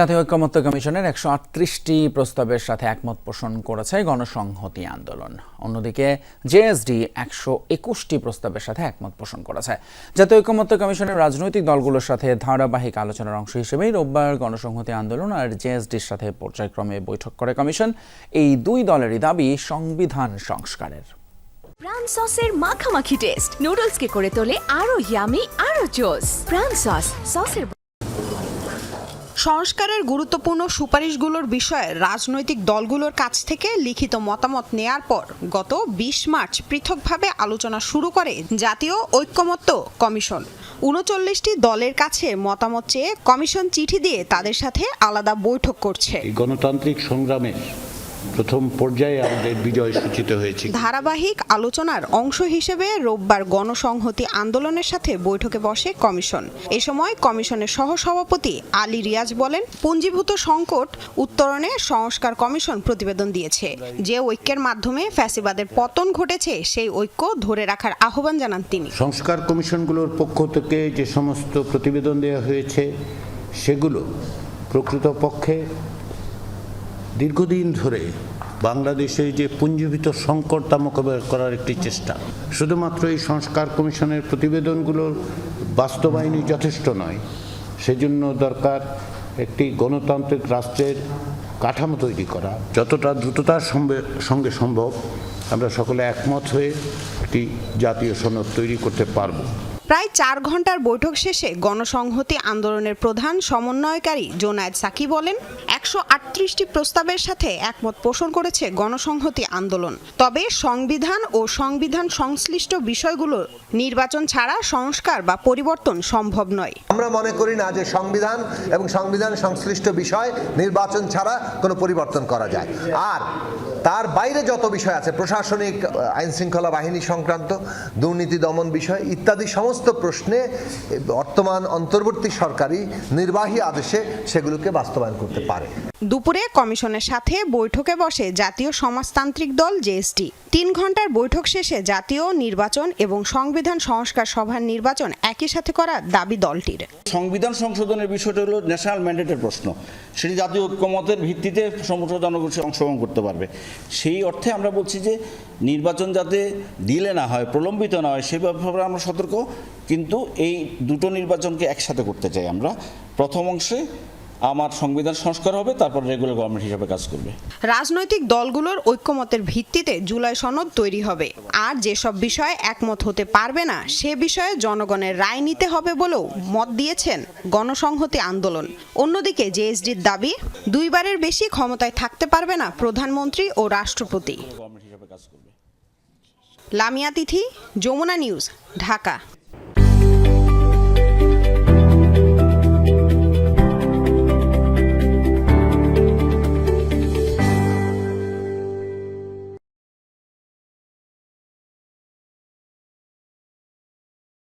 জাতীয় ঐক্যমত্য কমিশনের একশো আটত্রিশটি প্রস্তাবের সাথে একমত পোষণ করেছে গণসংহতি আন্দোলন। অন্যদিকে জেএসডি একশো একুশটি প্রস্তাবের সাথে একমত পোষণ করেছে। জাতীয় ঐক্যমত্য কমিশনের রাজনৈতিক দলগুলোর সাথে ধারাবাহিক আলোচনার অংশ হিসেবেই রোববার গণসংহতি আন্দোলন আর জেএসডির সাথে পর্যায়ক্রমে বৈঠক করে কমিশন। এই দুই দলেরই দাবি সংবিধান সংস্কারের। প্রাণ সসের মাখামাখি টেস্ট নুডলসকে করে তোলে আরও ইয়ামি আরও জোস প্রাণ সস সসের সংস্কারের গুরুত্বপূর্ণ সুপারিশগুলোর বিষয়ে রাজনৈতিক দলগুলোর কাছ থেকে লিখিত মতামত নেয়ার পর গত বিশ মার্চ পৃথকভাবে আলোচনা শুরু করে জাতীয় ঐক্যমত্য কমিশন। উনচল্লিশটি দলের কাছে মতামত চেয়ে কমিশন চিঠি দিয়ে তাদের সাথে আলাদা বৈঠক করছে। গণতান্ত্রিক সংগ্রামের প্রথম পর্যায়ে আমাদের বিজয় সূচিত হয়েছে। ধারাবাহিক আলোচনার অংশ হিসেবে রোববার গণসংহতি আন্দোলনের সাথে বৈঠকে বসে কমিশন। এ সময় কমিশনের সহসভাপতি আলী রিয়াজ বলেন পুঞ্জীভূত সংকট উত্তরণে সংস্কার কমিশন প্রতিবেদন দিয়েছে। যে ঐক্যের মাধ্যমে ফ্যাসিবাদের পতন ঘটেছে সেই ঐক্য ধরে রাখার আহ্বান জানান তিনি। সংস্কার কমিশনগুলোর পক্ষ থেকে যে সমস্ত প্রতিবেদন দেওয়া হয়েছে সেগুলো প্রকৃতপক্ষে দীর্ঘদিন ধরে বাংলাদেশে যে পুঞ্জীভূত সংকট তা মোকাবেলা করার একটি চেষ্টা, শুধুমাত্র এই সংস্কার কমিশনের প্রতিবেদনগুলোর বাস্তবায়নই যথেষ্ট নয়, সেজন্য দরকার একটি গণতান্ত্রিক রাষ্ট্রের কাঠামো তৈরি করা। যতটা দ্রুততার সঙ্গে- সঙ্গে সম্ভব, আমরা সকলে একমত হয়ে একটি জাতীয় সনদ তৈরি করতে পারব। প্রায় চার ঘণ্টার বৈঠক শেষে গণসংহতি আন্দোলনের প্রধান সমন্বয়কারী জোনায়েদ সাকি বলেন, একশো আটত্রিশটি প্রস্তাবের সাথে একমত পোষণ করেছে গণসংহতি আন্দোলন। তবে সংবিধান ও সংবিধান সংশ্লিষ্ট বিষয়গুলো নির্বাচন ছাড়া সংস্কার বা পরিবর্তন সম্ভব নয়। আমরা মনে করি না যে সংবিধান এবং সংবিধান সংশ্লিষ্ট বিষয় নির্বাচন ছাড়া কোনো পরিবর্তন করা যায়। আর তার বাইরে যত বিষয় আছে, প্রশাসনিক আইন শৃঙ্খলা বাহিনী সংক্রান্ত, দুর্নীতি দমন বিষয় ইত্যাদি সমস্ত প্রশ্নে বর্তমান অন্তর্বর্তী সরকারি নির্বাহী আদেশে সেগুলোকে বাস্তবায়ন করতে পারে। দুপুরে কমিশনের সাথে বৈঠকে বসে জাতীয় সমাজতান্ত্রিক দল জেএসটি তিন ঘণ্টার বৈঠক শেষে জাতীয় নির্বাচন এবং সংবিধান সংস্কার সভার নির্বাচন একই সাথে করা দাবি দলটির। সংবিধান সংশোধনের বিষয়টা হলো ন্যাশনাল ম্যান্ডেটের প্রশ্ন। সেটি জাতীয় ঐক্যমতের ভিত্তিতে সমস্ত জনগণ সে অংশগ্রহণ করতে পারবে। সেই অর্থে আমরা বলছি যে নির্বাচন যাতে দিলে না হয় প্রলম্বিত না হয় সে ব্যাপারে আমরা সতর্ক। কিন্তু এই দুটো নির্বাচনকে একসাথে করতে চাই আমরা। প্রথম অংশে আমার সংবিধান সংস্কার হবে তারপর রেগুলার গভর্নমেন্ট হিসাবে কাজ করবে। রাজনৈতিক দলগুলোর ঐক্যমতের ভিত্তিতে জুলাই সনদ তৈরি হবে। আর যেসব বিষয়ে একমত হতে পারবে না সে বিষয়ে জনগণের রায় নিতে হবে বলেও মত দিয়েছেন গণসংহতি আন্দোলন। অন্যদিকে জেএসডির দাবি দুইবারের বেশি ক্ষমতায় থাকতে পারবে না প্রধানমন্ত্রী ও রাষ্ট্রপতি। লামিয়া তিথি যমুনা নিউজ ঢাকা।